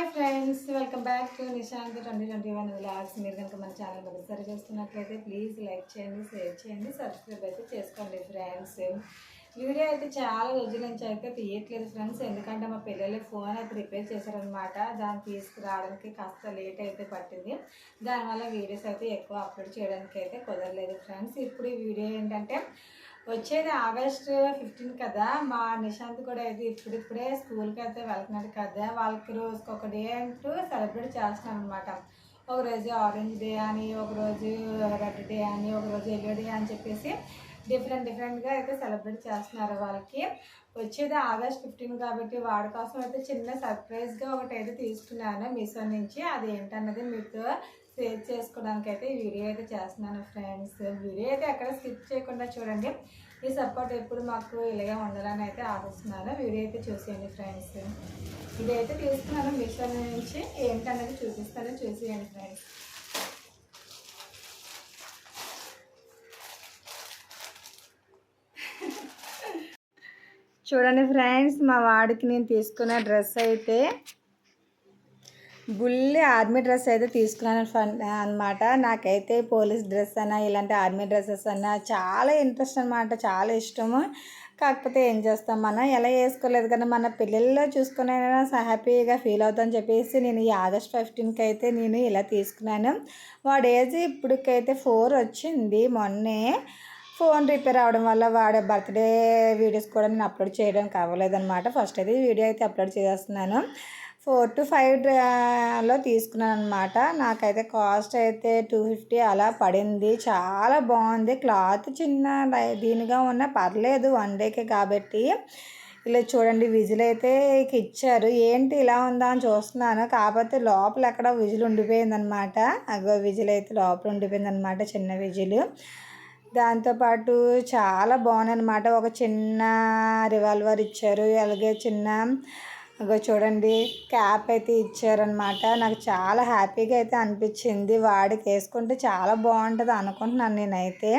Hi friends welcome back to Nishant twenty twenty one vlogs. మీరు కనుక మన channel మొదటిసారి చేస్తున్నట్లయితే ప్లీజ్ లైక్ చేయండి షేర్ చేయండి సబ్స్క్రైబ్ అయితే చేసుకోండి ఫ్రెండ్స్. వీడియో అయితే చాలా రోజుల నుంచి అయితే తీయట్లేదు ఫ్రెండ్స్. ఎందుకంటే మా పిల్లలు ఫోన్ అయితే రిపేర్ చేశారనమాట దాన్ని తీసుకురావడానికి కాస్త లేట్ అయితే పట్టింది. దానివల్ల వీడియోస్ అయితే ఎక్కువ అప్లోడ్ చేయడానికి అయితే కుదరలేదు ఫ్రెండ్స్. ఇప్పుడు ఈ వీడియో ఏంటంటే వచ్చేది ఆగస్ట్ ఫిఫ్టీన్ కదా. మా నిశాంత్ కూడా అయితే ఇప్పుడిప్పుడే స్కూల్కి అయితే వెళ్తున్నాడు కదా. వాళ్ళకి రోజుకి ఒక డే అంటూ సెలబ్రేట్ చేస్తున్నాను అనమాట ఒకరోజు ఆరెంజ్ డే అని ఒకరోజు రెడ్ డే అని ఒకరోజు ఎల్లో డే అని చెప్పేసి డిఫరెంట్ డిఫరెంట్గా అయితే సెలబ్రేట్ చేస్తున్నారు వాళ్ళకి. వచ్చేది ఆగస్ట్ ఫిఫ్టీన్ కాబట్టి వాడి కోసం అయితే చిన్న సర్ప్రైజ్గా ఒకటి అయితే తీసుకున్నాను మీషో నుంచి. అది ఏంటన్నది మీతో షేర్ చేసుకోవడానికి అయితే ఈ వీడియో అయితే చేస్తున్నాను ఫ్రెండ్స్. వీడియో అయితే ఎక్కడ స్కిప్ చేయకుండా చూడండి. ఈ సపోర్ట్ ఎప్పుడు మాకు ఇలాగే ఉండాలని అయితే ఆశిస్తున్నాను. వీడియో అయితే చూసేయండి ఫ్రెండ్స్. ఇదైతే తీసుకున్నాను మిషన్ నుంచి. ఏంటన్నది చూపిస్తాను. చూసేయండి ఫ్రెండ్స్. చూడండి ఫ్రెండ్స్ మా వాడికి నేను తీసుకున్న డ్రెస్ అయితే బుల్లి ఆర్మీ డ్రెస్ అయితే తీసుకున్నాను ఫన్ అనమాట నాకైతే పోలీస్ డ్రెస్ అన్న ఇలాంటి ఆర్మీ డ్రెస్సెస్ అన్న చాలా ఇంట్రెస్ట్ అనమాట చాలా ఇష్టము. కాకపోతే ఏం చేస్తాం మనం? ఎలా వేసుకోలేదు కానీ మన పిల్లల్లో చూసుకునైనా హ్యాపీగా ఫీల్ అవుతామని చెప్పేసి నేను ఈ ఆగస్ట్ ఫిఫ్టీన్కి అయితే నేను ఇలా తీసుకున్నాను. వాడు ఏజ్ ఇప్పటికైతే ఫోర్ వచ్చింది మొన్నే. ఫోన్ రిపేర్ అవడం వల్ల వాడే బర్త్డే వీడియోస్ కూడా నేను అప్లోడ్ చేయడానికి అవ్వలేదనమాట ఫస్ట్ అయితే వీడియో అయితే అప్లోడ్ చేస్తున్నాను ఫోర్ టు ఫైవ్లో తీసుకున్నాను అనమాట నాకైతే కాస్ట్ అయితే టూ ఫిఫ్టీ అలా పడింది. చాలా బాగుంది. క్లాత్ చిన్న దీనిగా ఉన్న పర్లేదు. వన్ డేకే కాబట్టి. ఇలా చూడండి విజిల్ అయితే ఇచ్చారు. ఏంటి ఇలా ఉందా అని చూస్తున్నాను. కాకపోతే లోపల ఎక్కడ విజిల్ ఉండిపోయిందనమాట అగో విజిల్ అయితే లోపల ఉండిపోయిందనమాట చిన్న విజిల్. దాంతోపాటు చాలా బాగున్నాయి అనమాట ఒక చిన్న రివాల్వర్ ఇచ్చారు. అలాగే చిన్న అగో చూడండి క్యాప్ అయితే ఇచ్చారనమాట నాకు చాలా హ్యాపీగా అయితే అనిపించింది. వాడికి వేసుకుంటే చాలా బాగుంటుంది అనుకుంటున్నాను నేనైతే.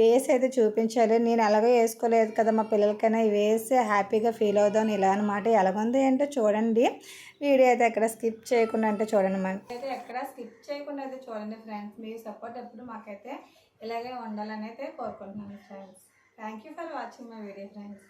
వేసి అయితే చూపించాలి. నేను ఎలాగో వేసుకోలేదు కదా మా పిల్లలకైనా. వేసి హ్యాపీగా ఫీల్ అవుదాం ఇలా అనమాట ఎలాగుంది ఏంటో చూడండి. వీడియో అయితే ఎక్కడ స్కిప్ చేయకుండా అంటే చూడండి మనం అయితే ఎక్కడ స్కిప్ చేయకుండా అయితే చూడండి ఫ్రెండ్స్. మీ సపోర్ట్ ఎప్పుడు మాకైతే ఇలాగే ఉండాలని అయితే కోరుకుంటున్నాను friends. Thank you for watching my video friends